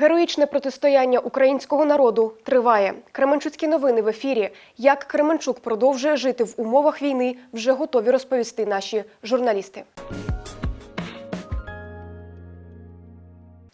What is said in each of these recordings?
Героїчне протистояння українського народу триває. Кременчуцькі новини в ефірі. Як Кременчук продовжує жити в умовах війни, вже готові розповісти наші журналісти.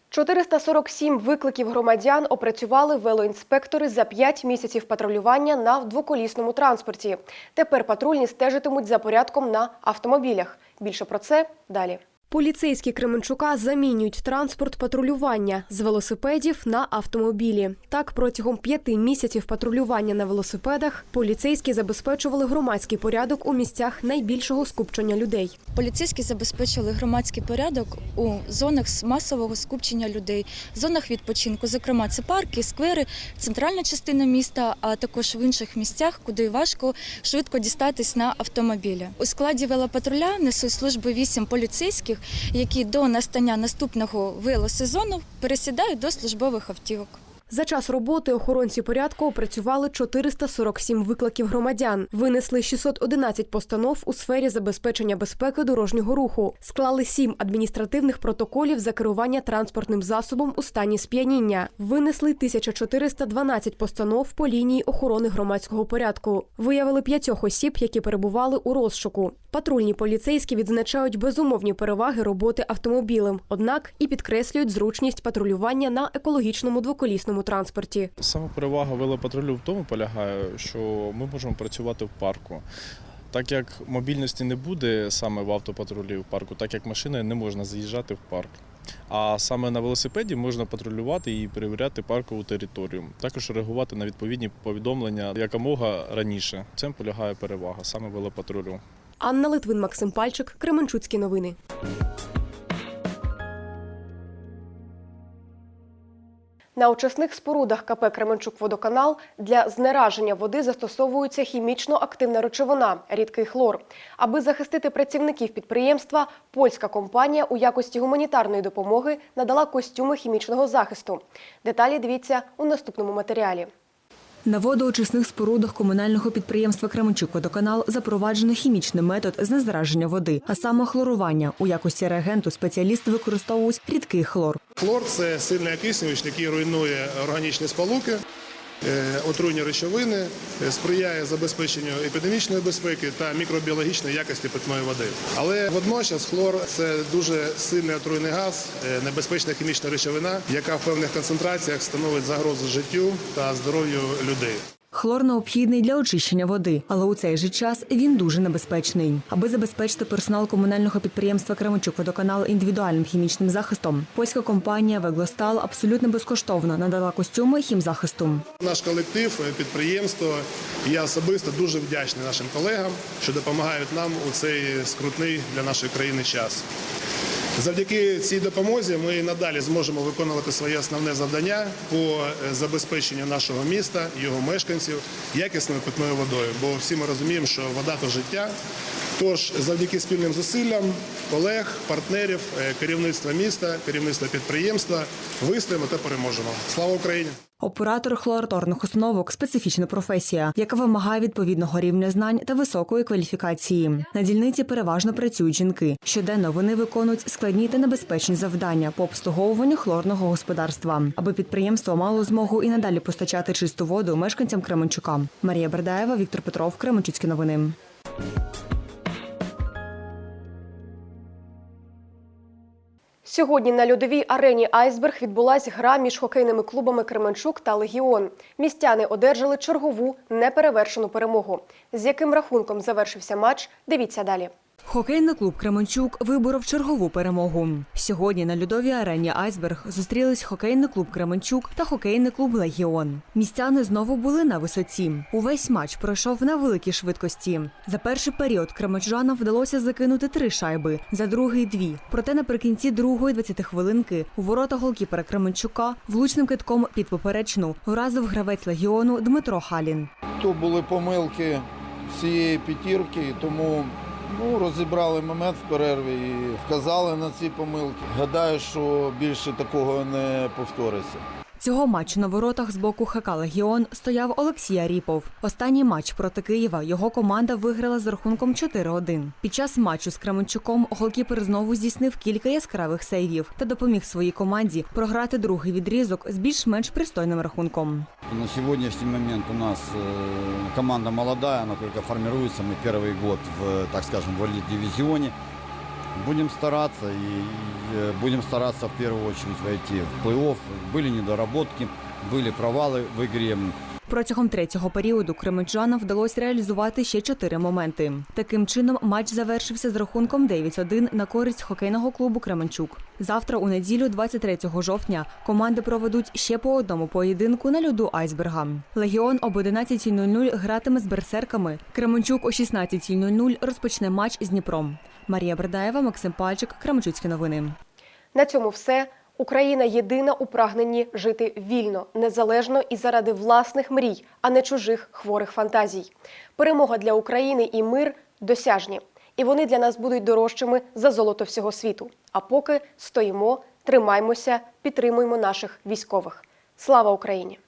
447 викликів громадян опрацювали велоінспектори за 5 місяців патрулювання на двоколісному транспорті. Тепер патрульні стежитимуть за порядком на автомобілях. Більше про це далі. Поліцейські Кременчука замінюють транспорт патрулювання з велосипедів на автомобілі. Так, протягом п'яти місяців патрулювання на велосипедах поліцейські забезпечували громадський порядок у місцях найбільшого скупчення людей. Поліцейські забезпечили громадський порядок у зонах масового скупчення людей, зонах відпочинку. Зокрема, це парки, сквери, центральна частина міста, а також в інших місцях, куди важко швидко дістатись на автомобілі. У складі велопатруля несуть служби вісім поліцейських, які до настання наступного вилосезону пересідають до службових автівок. За час роботи охоронці порядку опрацювали 447 викликів громадян, винесли 611 постанов у сфері забезпечення безпеки дорожнього руху, склали 7 адміністративних протоколів за керування транспортним засобом у стані сп'яніння, винесли 1412 постанов по лінії охорони громадського порядку, виявили п'ятьох осіб, які перебували у розшуку. Патрульні поліцейські відзначають безумовні переваги роботи автомобілем, однак і підкреслюють зручність патрулювання на екологічному двоколісному транспорті. Саме перевага велопатрулю в тому полягає, що ми можемо працювати в парку. Так як мобільності не буде саме в автопатрулі в парку, так як машиною не можна заїжджати в парк. А саме на велосипеді можна патрулювати і перевіряти паркову територію. Також реагувати на відповідні повідомлення якомога раніше. Цим полягає перевага саме велопатрулю. Анна Литвин, Максим Пальчик, Кременчуцькі новини. На очисних спорудах КП Кременчук-Водоканал для знераження води застосовується хімічно активна речовина – рідкий хлор. Аби захистити працівників підприємства, польська компанія у якості гуманітарної допомоги надала костюми хімічного захисту. Деталі дивіться у наступному матеріалі. На водоочисних спорудах комунального підприємства Кременчук-Водоканал запроваджено хімічний метод знезараження води, а саме хлорування. У якості реагенту спеціалісти використовують рідкий хлор. Хлор це сильний окиснювач, який руйнує органічні сполуки, отруйні речовини, е, сприяє забезпеченню епідемічної безпеки та мікробіологічної якості питної води. Але водночас хлор це дуже сильний отруйний газ, е, небезпечна хімічна речовина, яка в певних концентраціях становить загрозу життю та здоров'ю людей. Хлор необхідний для очищення води, але у цей же час він дуже небезпечний. Аби забезпечити персонал комунального підприємства Кременчук-Водоканал індивідуальним хімічним захистом, польська компанія Веглостал абсолютно безкоштовно надала костюми хімзахисту. Наш колектив, е, підприємство, я особисто дуже вдячний нашим колегам, що допомагають нам у цей скрутний для нашої країни час. Завдяки цій допомозі ми надалі зможемо виконувати своє основне завдання по е, забезпеченню нашого міста, його мешканців якісною питною водою. Бо всі ми розуміємо, що вода то життя. Тож, завдяки спільним зусиллям колег, партнерів, е, керівництва міста, керівництва підприємства вистоїмо та переможемо. Слава Україні! Оператор хлораторних установок специфічна професія, яка вимагає відповідного рівня знань та високої кваліфікації. На дільниці переважно працюють жінки. Щоденно вони виконують складні та небезпечні завдання по обслуговуванню хлорного господарства, аби підприємство мало змогу і надалі постачати чисту воду мешканцям Кременчука. Марія Бердаєва, Віктор Петров, Кременчуцькі новини. Сьогодні на льодовій арені Айсберг відбулася гра між хокейними клубами Кременчук та Легіон. Містяни одержали чергову неперевершену перемогу. З яким рахунком завершився матч? Дивіться далі. Хокейний клуб Кременчук виборов чергову перемогу. Сьогодні на льодовій арені Айсберг зустрілись хокейний клуб Кременчук та хокейний клуб Легіон. Містяни знову були на висоті. Увесь матч пройшов на великій швидкості. За перший період кременчужанам вдалося закинути три шайби, за другий дві. Проте наприкінці другої 20 хвилинки у ворота голкіпера Кременчука влучним китком під поперечну вразив гравець легіону Дмитро Халін. То були помилки всієї п'ятірки, тому ну, розібрали момент в перерві і вказали на ці помилки. Гадаю, що більше такого не повториться. Цього матчу на воротах з боку ХК Легіон стояв Олексій Аріпов. Останній матч проти Києва його команда виграла з рахунком 4-1. Під час матчу з Кременчуком голкіпер знову здійснив кілька яскравих сейвів та допоміг своїй команді програти другий відрізок з більш-менш пристойним рахунком. На сегодняшний момент у нас э, команда молодая, она только формируется. Мы первый год в, так скажем, в элит-дивизионе. Будем стараться и э, будем стараться в первую очередь войти в плей-офф. Были недоработки, были провалы в игре. Протягом третього періоду кременчанам вдалося реалізувати ще чотири моменти. Таким чином, матч завершився з рахунком 9-1 на користь хокейного клубу Кременчук. Завтра, у неділю, 23 жовтня, команди проведуть ще по одному поєдинку на льоду айсберга. Легіон об 11.00 гратиме з берсерками. Кременчук о 16.00 розпочне матч з Дніпром. Марія Бердаєва, Максим Пальчик, Кременчуцькі новини. На цьому все. Україна єдина у прагненні жити вільно, незалежно і заради власних мрій, а не чужих хворих фантазій. Перемога для України і мир досяжні, і вони для нас будуть дорожчими за золото всього світу. А поки стоїмо, тримаймося, підтримуємо наших військових. Слава Україні!